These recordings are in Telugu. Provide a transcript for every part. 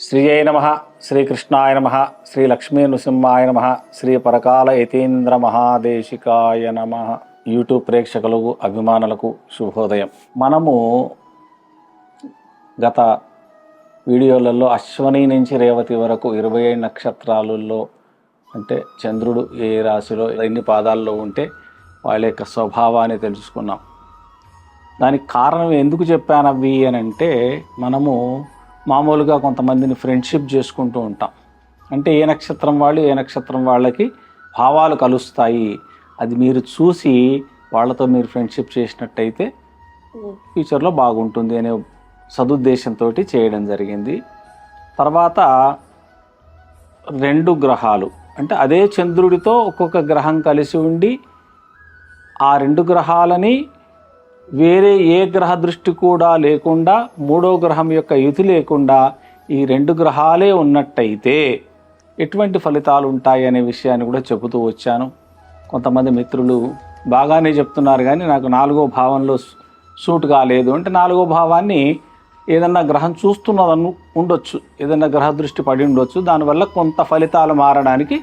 శ్రీయై నమ శ్రీకృష్ణాయ నమ శ్రీ లక్ష్మీ నృసింహాయ నమ శ్రీ పరకాల యతీంద్ర మహాదేశికాయ నమ. యూట్యూబ్ ప్రేక్షకులకు అభిమానులకు శుభోదయం. మనము గత వీడియోలలో అశ్వని నుంచి రేవతి వరకు ఇరవై ఏడు నక్షత్రాలలో అంటే చంద్రుడు ఏ రాశిలో ఎన్ని పాదాల్లో ఉంటే వాళ్ళ యొక్క స్వభావాన్ని తెలుసుకున్నాం. దానికి కారణం ఎందుకు చెప్పాను అవి అని అంటే మనము మామూలుగా కొంతమందిని ఫ్రెండ్షిప్ చేసుకుంటూ ఉంటాం. అంటే ఏ నక్షత్రం వాళ్ళు ఏ నక్షత్రం వాళ్ళకి భావాలు కలుస్తాయి. అది మీరు చూసి వాళ్ళతో మీరు ఫ్రెండ్షిప్ చేసినట్టయితే ఫ్యూచర్లో బాగుంటుంది అనే సదుద్దేశంతో చేయడం జరిగింది. తర్వాత రెండు గ్రహాలు. అంటే అదే చంద్రుడితో ఒక్కొక్క గ్రహం కలిసి ఉండి ఆ రెండు గ్రహాలని వేరే ఏ గ్రహ దృష్టి కూడా లేకుండా మూడో గ్రహం యొక్క యుతి లేకుండా ఈ రెండు గ్రహాలే ఉన్నట్టయితే ఎటువంటి ఫలితాలు ఉంటాయి అనే విషయాన్ని కూడా చెబుతూ వచ్చాను. కొంతమంది మిత్రులు బాగానే చెప్తున్నారు కానీ నాకు నాలుగో భావంలో సూట్ కాలేదు. అంటే నాలుగో భావాన్ని ఏదన్నా గ్రహం చూస్తున్నదను ఉండొచ్చు. ఏదన్నా గ్రహ దృష్టి పడి ఉండొచ్చు. దానివల్ల కొంత ఫలితాలు మారడానికి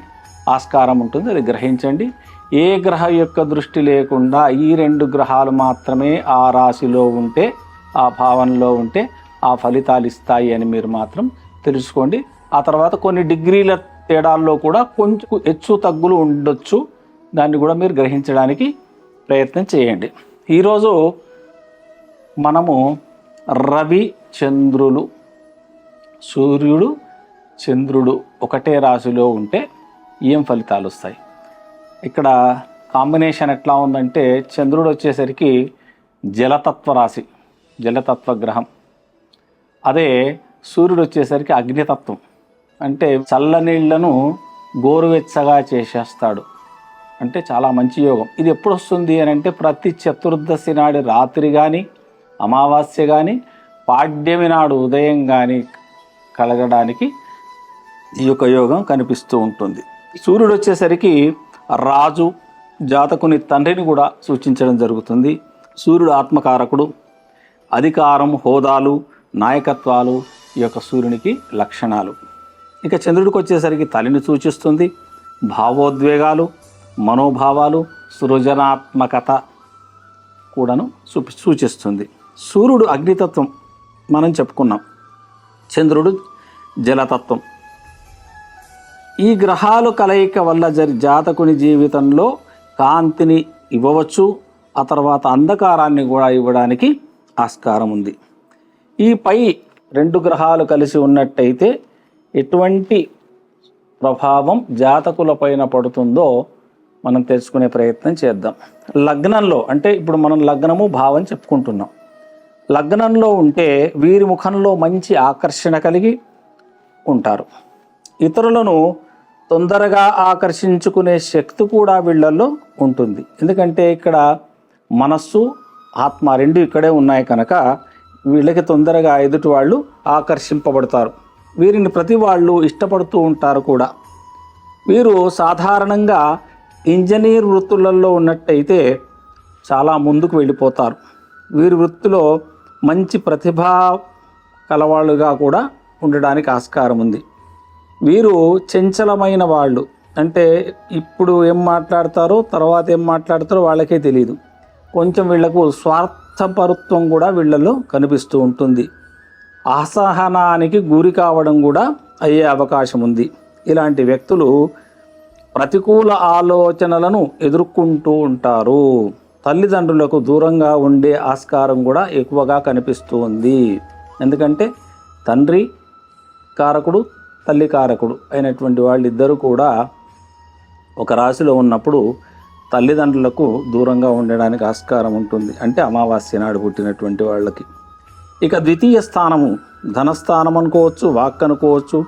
ఆస్కారం ఉంటుంది. అది గ్రహించండి. ఏ గ్రహ యొక్క దృష్టి లేకుండా ఈ రెండు గ్రహాలు మాత్రమే ఆ రాశిలో ఉంటే ఆ భావనలో ఉంటే ఆ ఫలితాలు ఇస్తాయి అని మీరు మాత్రం తెలుసుకోండి. ఆ తర్వాత కొన్ని డిగ్రీల తేడాల్లో కూడా కొంచెం హెచ్చు తగ్గులు ఉండొచ్చు. దాన్ని కూడా మీరు గ్రహించడానికి ప్రయత్నం చేయండి. ఈరోజు మనము రవి చంద్రులు సూర్యుడు చంద్రుడు ఒకటే రాశిలో ఉంటే ఏం ఫలితాలు వస్తాయి? ఇక్కడ కాంబినేషన్ ఎట్లా ఉందంటే చంద్రుడు వచ్చేసరికి జలతత్వ రాశి జలతత్వ గ్రహం. అదే సూర్యుడు వచ్చేసరికి అగ్నితత్వం. అంటే చల్లనీళ్ళను గోరువెచ్చగా చేసేస్తాడు. అంటే చాలా మంచి యోగం. ఇది ఎప్పుడు వస్తుంది అని అంటే ప్రతి చతుర్దశి నాడు రాత్రి కానీ అమావాస్య కానీ పాడ్యమి నాడు ఉదయం కానీ కలగడానికి ఈ యొక్క యోగం కనిపిస్తూ ఉంటుంది. సూర్యుడు వచ్చేసరికి రాజు జాతకుని తండ్రిని కూడా సూచించడం జరుగుతుంది. సూర్యుడు ఆత్మకారకుడు. అధికారం హోదాలు నాయకత్వాలు ఈ యొక్క సూర్యునికి లక్షణాలు. ఇక చంద్రుడికి వచ్చేసరికి తల్లిని సూచిస్తుంది. భావోద్వేగాలు మనోభావాలు సృజనాత్మకత కూడాను సూ సూచిస్తుంది. సూర్యుడు అగ్నితత్వం మనం చెప్పుకున్నాం. చంద్రుడు జలతత్వం. ఈ గ్రహాలు కలయిక వల్ల జరి జాతకుని జీవితంలో కాంతిని ఇవ్వవచ్చు ఆ తర్వాత అంధకారాన్ని కూడా ఇవ్వడానికి ఆస్కారం ఉంది. ఈ పై రెండు గ్రహాలు కలిసి ఉన్నట్టయితే ఎటువంటి ప్రభావం జాతకుల పైన పడుతుందో మనం తెలుసుకునే ప్రయత్నం చేద్దాం. లగ్నంలో అంటే ఇప్పుడు మనం లగ్నము భావం చెప్పుకుంటున్నాం. లగ్నంలో ఉంటే వీరి ముఖంలో మంచి ఆకర్షణ కలిగి ఉంటారు. ఇతరులను తొందరగా ఆకర్షించుకునే శక్తి కూడా వీళ్ళల్లో ఉంటుంది. ఎందుకంటే ఇక్కడ మనస్సు ఆత్మ రెండు ఇక్కడే ఉన్నాయి కనుక వీళ్ళకి తొందరగా ఎదుటి వాళ్ళు ఆకర్షింపబడతారు. వీరిని ప్రతి వాళ్ళు ఇష్టపడుతూ ఉంటారు కూడా. వీరు సాధారణంగా ఇంజనీర్ వృత్తులలో ఉన్నట్టయితే చాలా ముందుకు వెళ్ళిపోతారు. వీరి వృత్తిలో మంచి ప్రతిభా కలవాళ్ళుగా కూడా ఉండడానికి ఆస్కారం ఉంది. వీరు చంచలమైన వాళ్ళు. అంటే ఇప్పుడు ఏం మాట్లాడతారో తర్వాత ఏం మాట్లాడతారో వాళ్ళకే తెలియదు కొంచెం వీళ్ళకు స్వార్థపరుత్వం కూడా వీళ్ళలో కనిపిస్తూ ఉంటుంది. అసహనానికి గురి కావడం కూడా అయ్యే అవకాశం ఉంది. ఇలాంటి వ్యక్తులు ప్రతికూల ఆలోచనలను ఎదుర్కొంటూ ఉంటారు. తల్లిదండ్రులకు దూరంగా ఉండే ఆస్కారం కూడా ఎక్కువగా కనిపిస్తుంది ఎందుకంటే తండ్రి కారకుడు తల్లి కారకుడు అయినటువంటి వాళ్ళిద్దరూ కూడా ఒక రాశిలో ఉన్నప్పుడు తల్లిదండ్రులకు దూరంగా ఉండడానికి ఆస్కారం ఉంటుంది. అంటే అమావాస్య నాడు పుట్టినటువంటి వాళ్ళకి. ఇక ద్వితీయ స్థానము ధనస్థానం అనుకోవచ్చు వాక్ అనుకోవచ్చు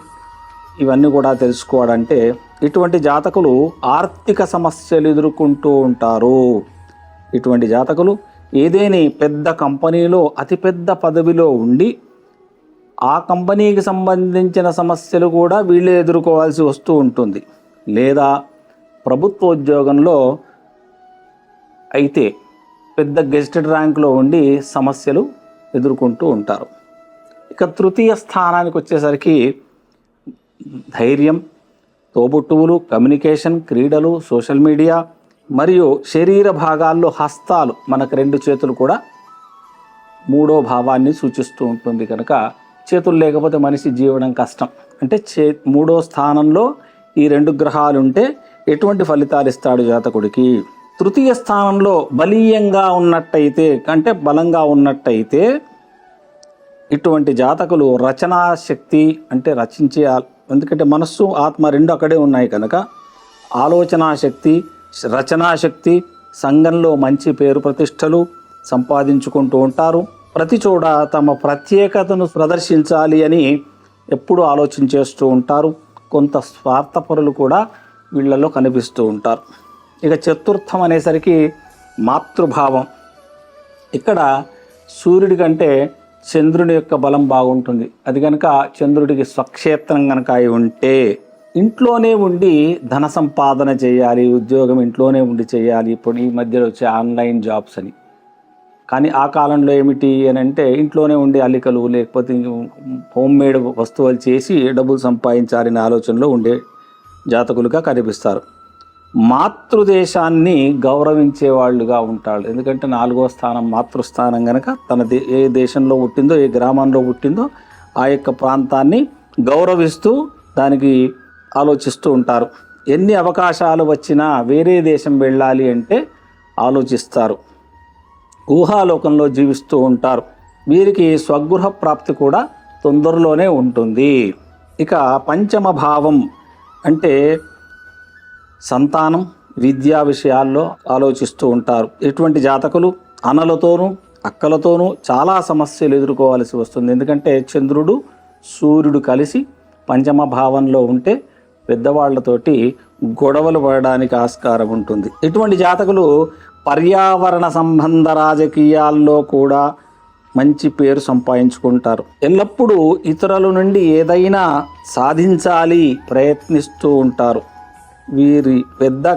ఇవన్నీ కూడా తెలుసుకోవాలంటే ఇటువంటి జాతకులు ఆర్థిక సమస్యలు ఎదుర్కొంటూ ఉంటారు. ఇటువంటి జాతకులు ఏదేని పెద్ద కంపెనీలో అతిపెద్ద పదవిలో ఉండి ఆ కంపెనీకి సంబంధించిన సమస్యలు కూడా వీళ్ళే ఎదుర్కోవాల్సి వస్తూ ఉంటుంది. లేదా ప్రభుత్వ ఉద్యోగంలో అయితే పెద్ద గెజిటెడ్ ర్యాంకులో ఉండి సమస్యలు ఎదుర్కొంటూ ఉంటారు. ఇక తృతీయ స్థానానికి వచ్చేసరికి ధైర్యం తోబుట్టువులు కమ్యూనికేషన్ క్రీడలు సోషల్ మీడియా మరియు శరీర భాగాల్లో హస్తాలు మనకు రెండు చేతులు కూడా మూడో భావాన్ని సూచిస్తూ ఉంటుంది కనుక చేతులు లేకపోతే మనిషి జీవడం కష్టం. అంటే చే మూడో స్థానంలో ఈ రెండు గ్రహాలు ఉంటే ఎటువంటి ఫలితాలు ఇస్తాడు జాతకుడికి? తృతీయ స్థానంలో బలీయంగా ఉన్నట్టయితే అంటే బలంగా ఉన్నట్టయితే ఇటువంటి జాతకులు రచనా శక్తి అంటే రచించే ఎందుకంటే మనస్సు ఆత్మ రెండు అక్కడే ఉన్నాయి కనుక ఆలోచనా శక్తి రచనా శక్తి సంఘంలో మంచి పేరు ప్రతిష్టలు సంపాదించుకుంటూ ఉంటారు. ప్రతి చోట తమ ప్రత్యేకతను ప్రదర్శించాలి అని ఎప్పుడు ఆలోచించేస్తూ ఉంటారు. కొంత స్వార్థపరులు కూడా వీళ్ళలో కనిపిస్తూ ఉంటారు. ఇక చతుర్థం అనేసరికి మాతృభావం. ఇక్కడ సూర్యుడి కంటే చంద్రుని యొక్క బలం బాగుంటుంది. అది కనుక చంద్రుడికి స్వక్షేత్రం కనుక అయి ఉంటే ఇంట్లోనే ఉండి ధన సంపాదన చేయాలి ఉద్యోగం ఇంట్లోనే ఉండి చేయాలి. ఇప్పుడు ఈ మధ్యలో వచ్చే ఆన్లైన్ జాబ్స్ అని. కానీ ఆ కాలంలో ఏమిటి అని అంటే ఇంట్లోనే ఉండే అల్లికలు లేకపోతే హోమ్ మేడ్ వస్తువులు చేసి డబ్బులు సంపాదించాలనే ఆలోచనలో ఉండే జాతకులుగా కనిపిస్తారు. మాతృదేశాన్ని గౌరవించే వాళ్ళుగా ఉంటాడు ఎందుకంటే నాలుగో స్థానం మాతృస్థానం కనుక తన దే ఏ దేశంలో పుట్టిందో ఏ గ్రామంలో పుట్టిందో ఆ యొక్క ప్రాంతాన్ని గౌరవిస్తూ దానికి ఆలోచిస్తూ ఉంటారు. ఎన్ని అవకాశాలు వచ్చినా వేరే దేశం వెళ్ళాలి అంటే ఆలోచిస్తారు. ఊహాలోకంలో జీవిస్తూ ఉంటారు. వీరికి స్వగృహ ప్రాప్తి కూడా తొందరలోనే ఉంటుంది. ఇక పంచమ భావం అంటే సంతానం విద్యా విషయాల్లో ఆలోచిస్తూ ఉంటారు. ఇటువంటి జాతకులు అన్నలతోనూ అక్కలతోనూ చాలా సమస్యలు ఎదుర్కోవాల్సి వస్తుంది. ఎందుకంటే చంద్రుడు సూర్యుడు కలిసి పంచమ భావంలో ఉంటే పెద్దవాళ్ళతోటి గొడవలు పడడానికి ఆస్కారం ఉంటుంది. ఇటువంటి జాతకులు పర్యావరణ సంబంధ రాజకీయాల్లో కూడా మంచి పేరు సంపాదించుకుంటారు. ఎల్లప్పుడూ ఇతరుల నుండి ఏదైనా సాధించాలి ప్రయత్నిస్తూ ఉంటారు. వీరి పెద్ద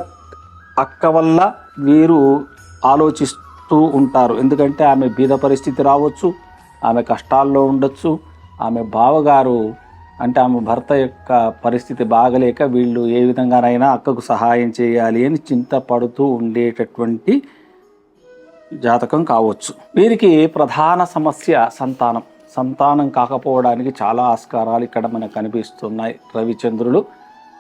అక్క వల్ల వీరు ఆలోచిస్తూ ఉంటారు. ఎందుకంటే ఆమె బీద పరిస్థితి రావచ్చు ఆమె కష్టాల్లో ఉండొచ్చు ఆమె బావగారు అంటే ఆమె భర్త యొక్క పరిస్థితి బాగలేక వీళ్ళు ఏ విధంగానైనా అక్కకు సహాయం చేయాలి అని చింతపడుతూ ఉండేటటువంటి జాతకం కావచ్చు. వీరికి ప్రధాన సమస్య సంతానం. సంతానం కాకపోవడానికి చాలా ఆస్కారాలు ఇక్కడ మనకు కనిపిస్తున్నాయి. రవిచంద్రులు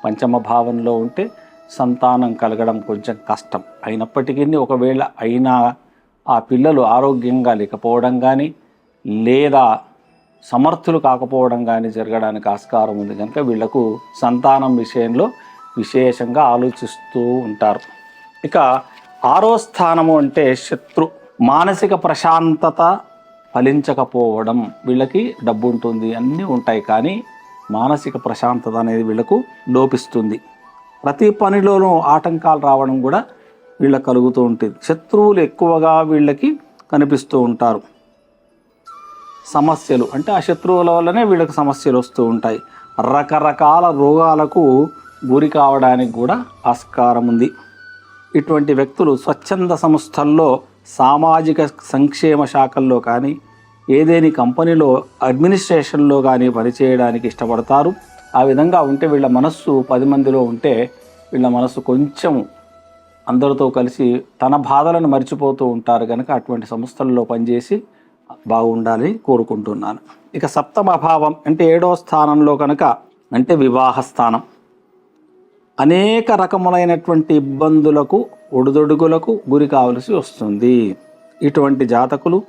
పంచమ భావంలో ఉంటే సంతానం కలగడం కొంచెం కష్టం. అయినప్పటికీ ఒకవేళ అయినా ఆ పిల్లలు ఆరోగ్యంగా లేకపోవడం కానీ లేదా సమర్థులు కాకపోవడం కానీ జరగడానికి ఆస్కారం ఉంది కనుక వీళ్ళకు సంతానం విషయంలో విశేషంగా ఆలోచిస్తూ ఉంటారు. ఇక ఆరో స్థానము అంటే శత్రు. మానసిక ప్రశాంతత ఫలించకపోవడం వీళ్ళకి డబ్బు ఉంటుంది అన్నీ ఉంటాయి కానీ మానసిక ప్రశాంతత అనేది వీళ్ళకు లోపిస్తుంది. ప్రతి పనిలోనూ ఆటంకాలు రావడం కూడా వీళ్ళకి కలుగుతూ ఉంటుంది. శత్రువులు ఎక్కువగా వీళ్ళకి కనిపిస్తూ ఉంటారు. సమస్యలు. అంటే ఆ శత్రువుల వల్లనే వీళ్ళకి సమస్యలు వస్తూ ఉంటాయి. రకరకాల రోగాలకు గురి కావడానికి కూడా ఆస్కారం ఉంది. ఇటువంటి వ్యక్తులు స్వచ్ఛంద సంస్థల్లో సామాజిక సంక్షేమ శాఖల్లో కానీ ఏదేని కంపెనీలో అడ్మినిస్ట్రేషన్లో కానీ పనిచేయడానికి ఇష్టపడతారు. ఆ విధంగా ఉంటే వీళ్ళ మనస్సు పది మందిలో ఉంటే వీళ్ళ మనస్సు కొంచెం అందరితో కలిసి తన బాధలను మర్చిపోతూ ఉంటారు కనుక అటువంటి సంస్థల్లో పనిచేసి బాగుండాలని కోరుకుంటున్నాను. ఇక సప్తమ భావం అంటే ఏడో స్థానంలో కనుక అంటే వివాహ స్థానం అనేక రకములైనటువంటి ఇబ్బందులకు ఒడిదొడుగులకు గురి కావలసి వస్తుంది. ఇటువంటి జాతకులు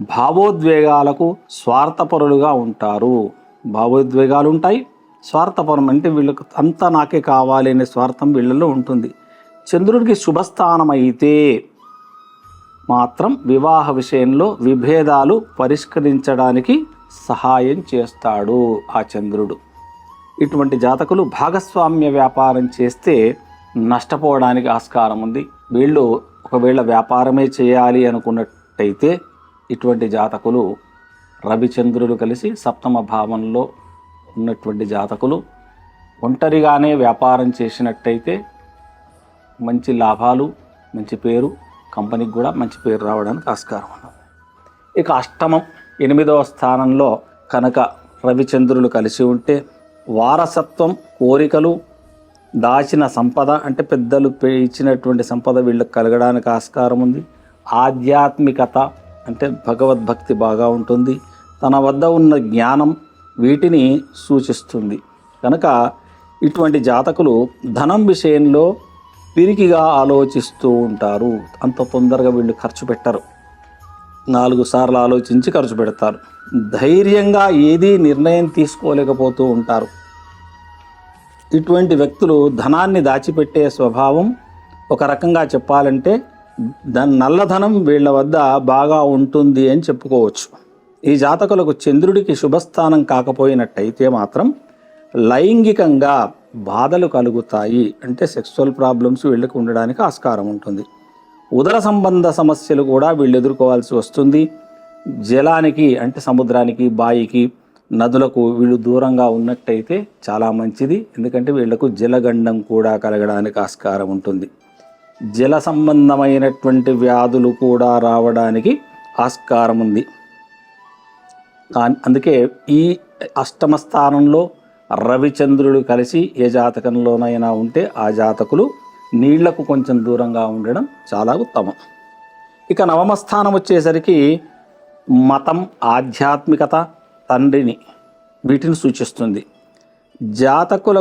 భావోద్వేగాలకు స్వార్థపరులుగా ఉంటారు. భావోద్వేగాలు ఉంటాయి స్వార్థపరం అంటే వీళ్ళకు అంతా నాకే కావాలి అనే స్వార్థం వీళ్ళలో ఉంటుంది. చంద్రుడికి శుభస్థానం అయితే మాత్రం వివాహ విషయంలో విభేదాలు పరిష్కరించడానికి సహాయం చేస్తాడు ఆ చంద్రుడు. ఇటువంటి జాతకులు భాగస్వామ్య వ్యాపారం చేస్తే నష్టపోవడానికి ఆస్కారం ఉంది. వీళ్ళు ఒకవేళ వ్యాపారమే చేయాలి అనుకున్నట్టయితే ఇటువంటి జాతకులు రవిచంద్రులు కలిసి సప్తమ భావంలో ఉన్నటువంటి జాతకులు ఒంటరిగానే వ్యాపారం చేసినట్టయితే మంచి లాభాలు మంచి పేరు కంపెనీకి కూడా మంచి పేరు రావడానికి ఆస్కారం ఉన్నది. ఇక అష్టమం ఎనిమిదవ స్థానంలో కనుక రవిచంద్రులు కలిసి ఉంటే వారసత్వం కోరికలు దాచిన సంపద అంటే పెద్దలు పే- ఇచ్చినటువంటి సంపద వీళ్ళకి కలగడానికి ఆస్కారం ఉంది. ఆధ్యాత్మికత అంటే భగవద్భక్తి బాగా ఉంటుంది. తన వద్ద ఉన్న జ్ఞానం వీటిని సూచిస్తుంది. కనుక ఇటువంటి జాతకులు ధనం విషయంలో పిరికిగా ఆలోచిస్తూ ఉంటారు. అంత తొందరగా వీళ్ళు ఖర్చు పెట్టరు. నాలుగు సార్లు ఆలోచించి ఖర్చు పెడతారు. ధైర్యంగా ఏదీ నిర్ణయం తీసుకోలేకపోతూ ఉంటారు. ఇటువంటి వ్యక్తులు ధనాన్ని దాచిపెట్టే స్వభావం ఒక రకంగా చెప్పాలంటే ధన్ నల్లధనం వీళ్ళ వద్ద బాగా ఉంటుంది అని చెప్పుకోవచ్చు. ఈ జాతకులకు చంద్రుడికి శుభస్థానం కాకపోయినట్టయితే మాత్రం లైంగికంగా బాధలు కలుగుతాయి అంటే సెక్సువల్ ప్రాబ్లమ్స్ వీళ్ళకి ఉండడానికి ఆస్కారం ఉంటుంది. ఉదర సంబంధ సమస్యలు కూడా వీళ్ళు ఎదుర్కోవాల్సి వస్తుంది. జలానికి అంటే సముద్రానికి బాయికి నదులకు వీళ్ళు దూరంగా ఉన్నట్టయితే చాలా మంచిది. ఎందుకంటే వీళ్ళకు జలగండం కూడా కలగడానికి ఆస్కారం ఉంటుంది. జల సంబంధమైనటువంటి వ్యాధులు కూడా రావడానికి ఆస్కారం ఉంది. అందుకే ఈ అష్టమ స్థానంలో రవిచంద్రుడు కలిసి ఏ జాతకంలోనైనా ఉంటే ఆ జాతకులు నీళ్ళకు కొంచెం దూరంగా ఉండడం చాలా ఉత్తమం. ఇక నవమ స్థానం వచ్చేసరికి మతం ఆధ్యాత్మికత తండ్రిని వీటిని సూచిస్తుంది. జాతకుల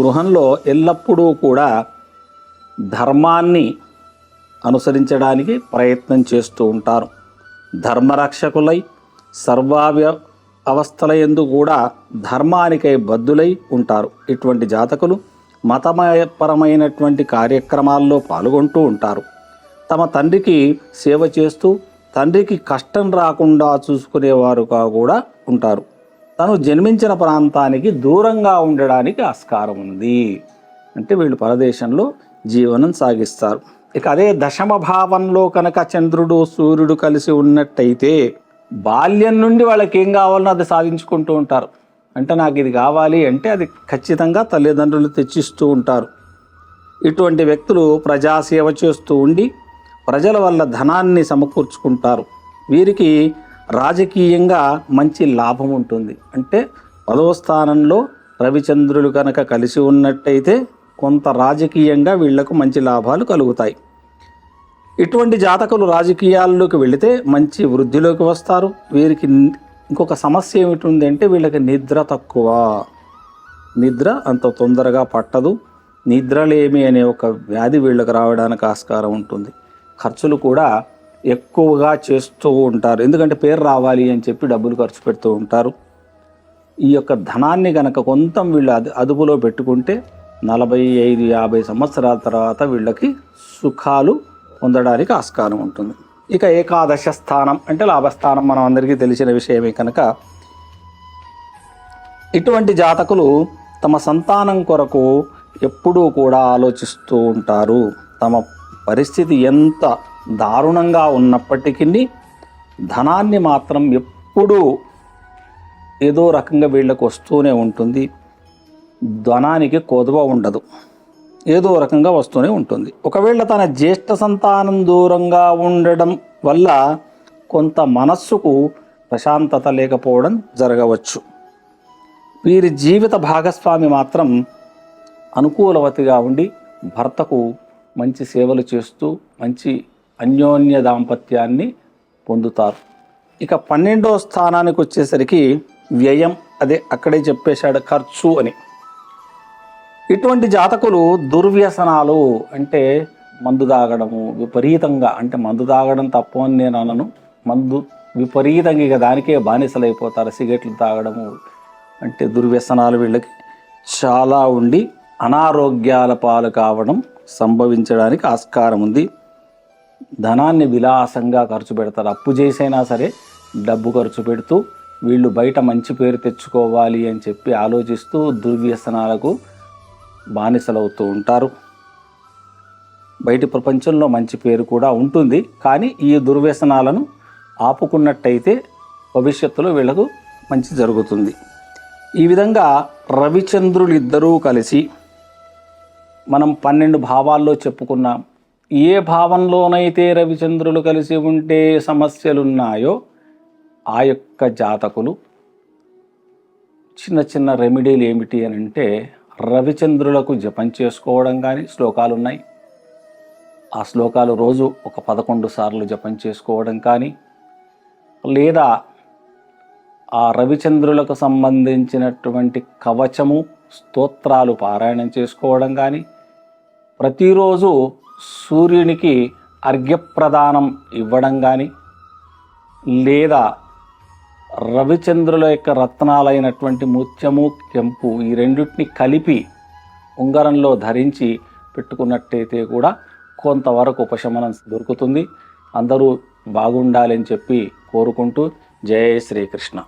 గృహంలో ఎల్లప్పుడూ కూడా ధర్మాన్ని అనుసరించడానికి ప్రయత్నం చేస్తూ ఉంటారు. ధర్మరక్షకులై సర్వావ్య అవస్థలయందు కూడా ధర్మానికై బద్దులై ఉంటారు. ఇటువంటి జాతకులు మతమయపరమైనటువంటి కార్యక్రమాల్లో పాల్గొంటూ ఉంటారు. తమ తండ్రికి సేవ చేస్తూ తండ్రికి కష్టం రాకుండా చూసుకునేవారుగా కూడా ఉంటారు. తను జన్మించిన ప్రాంతానికి దూరంగా ఉండడానికి ఆస్కారం ఉంది. అంటే వీళ్ళు పరదేశంలో జీవనం సాగిస్తారు. ఇక అదే దశమ భావంలో కనుక చంద్రుడు సూర్యుడు కలిసి ఉన్నట్టయితే బాల్యం నుండి వాళ్ళకి ఏం కావాలనో అది సాధించుకుంటూ ఉంటారు. అంటే నాకు ఇది కావాలి అంటే అది ఖచ్చితంగా తల్లిదండ్రులు తెచ్చిస్తూ ఉంటారు. ఇటువంటి వ్యక్తులు ప్రజాసేవ చేస్తూ ఉండి ప్రజల వల్ల ధనాన్ని సమకూర్చుకుంటారు. వీరికి రాజకీయంగా మంచి లాభం ఉంటుంది. అంటే పదవ స్థానంలో రవిచంద్రులు కనుక కలిసి ఉన్నట్టయితే కొంత రాజకీయంగా వీళ్ళకు మంచి లాభాలు కలుగుతాయి. ఇటువంటి జాతకులు రాజకీయాల్లోకి వెళితే మంచి వృద్ధిలోకి వస్తారు. వీరికి ఇంకొక సమస్య ఏమిటి అంటే వీళ్ళకి నిద్ర తక్కువ. నిద్ర అంత తొందరగా పట్టదు. నిద్రలేమి అనే ఒక వ్యాధి వీళ్ళకి రావడానికి ఆస్కారం ఉంటుంది. ఖర్చులు కూడా ఎక్కువగా చేస్తూ ఉంటారు. ఎందుకంటే పేరు రావాలి అని చెప్పి డబ్బులు ఖర్చు పెడుతూ ఉంటారు. ఈ యొక్క ధనాన్ని కనుక కొంత వీళ్ళు అదు అదుపులో పెట్టుకుంటే నలభై ఐదు యాభై సంవత్సరాల తర్వాత వీళ్ళకి సుఖాలు పొందడానికి ఆస్కారం ఉంటుంది. ఇక ఏకాదశ స్థానం అంటే లాభస్థానం మనం అందరికీ తెలిసిన విషయమే కనుక ఇటువంటి జాతకులు తమ సంతానం కొరకు ఎప్పుడూ కూడా ఆలోచిస్తూ ఉంటారు. తమ పరిస్థితి ఎంత దారుణంగా ఉన్నప్పటికీ ధనాన్ని మాత్రం ఎప్పుడూ ఏదో రకంగా వీళ్ళకు వస్తూనే ఉంటుంది. ధనానికి కొదవ ఉండదు. ఏదో రకంగా వస్తూనే ఉంటుంది. ఒకవేళ తన జ్యేష్ఠ సంతానం దూరంగా ఉండడం వల్ల కొంత మనస్సుకు ప్రశాంతత లేకపోవడం జరగవచ్చు. వీరి జీవిత భాగస్వామి మాత్రం అనుకూలవతిగా ఉండి భర్తకు మంచి సేవలు చేస్తూ మంచి అన్యోన్య దాంపత్యాన్ని పొందుతారు. ఇక పన్నెండో స్థానానికి వచ్చేసరికి వ్యయం. అదే అక్కడే చెప్పేశాడు ఖర్చు అని. ఇటువంటి జాతకులు దుర్వ్యసనాలు అంటే మందు తాగడము విపరీతంగా అంటే మందు తాగడం తప్పు అని నేను అనను. మందు విపరీతంగా ఇక దానికే బానిసలైపోతారు సిగరెట్లు తాగడము అంటే దుర్వ్యసనాలు వీళ్ళకి చాలా ఉండి అనారోగ్యాల పాలు కావడం సంభవించడానికి ఆస్కారం ఉంది. ధనాన్ని విలాసంగా ఖర్చు పెడతారు. అప్పు చేసైనా సరే డబ్బు ఖర్చు పెడుతూ వీళ్ళు బయట మంచి పేరు తెచ్చుకోవాలి అని చెప్పి ఆలోచిస్తూ దుర్వ్యసనాలకు బానిసలవుతూ ఉంటారు. బయటి ప్రపంచంలో మంచి పేరు కూడా ఉంటుంది. కానీ ఈ దుర్వ్యసనాలను ఆపుకున్నట్టయితే భవిష్యత్తులో వీళ్ళకు మంచి జరుగుతుంది. ఈ విధంగా రవిచంద్రులు ఇద్దరూ కలిసి మనం పన్నెండు భావాల్లో చెప్పుకున్నాం ఏ భావంలోనైతే రవిచంద్రులు కలిసి ఉంటే సమస్యలున్నాయో ఆ యొక్క జాతకులు చిన్న చిన్న రెమెడీలు ఏమిటి అని అంటే రవిచంద్రులకు జపం చేసుకోవడం కానీ శ్లోకాలు ఉన్నాయి ఆ శ్లోకాలు రోజు ఒక పదకొండు సార్లు జపం చేసుకోవడం కానీ లేదా ఆ రవిచంద్రులకు సంబంధించినటువంటి కవచము స్తోత్రాలు పారాయణం చేసుకోవడం కానీ ప్రతిరోజు సూర్యునికి అర్ఘ్యప్రదానం ఇవ్వడం కానీ లేదా రవిచంద్రుల యొక్క రత్నాలైనటువంటి ముత్యము కెంపు ఈ రెండింటిని కలిపి ఉంగరంలో ధరించి పెట్టుకున్నట్టయితే కూడా కొంతవరకు ఉపశమనం దొరుకుతుంది. అందరూ బాగుండాలని చెప్పి కోరుకుంటూ జయ శ్రీకృష్ణ.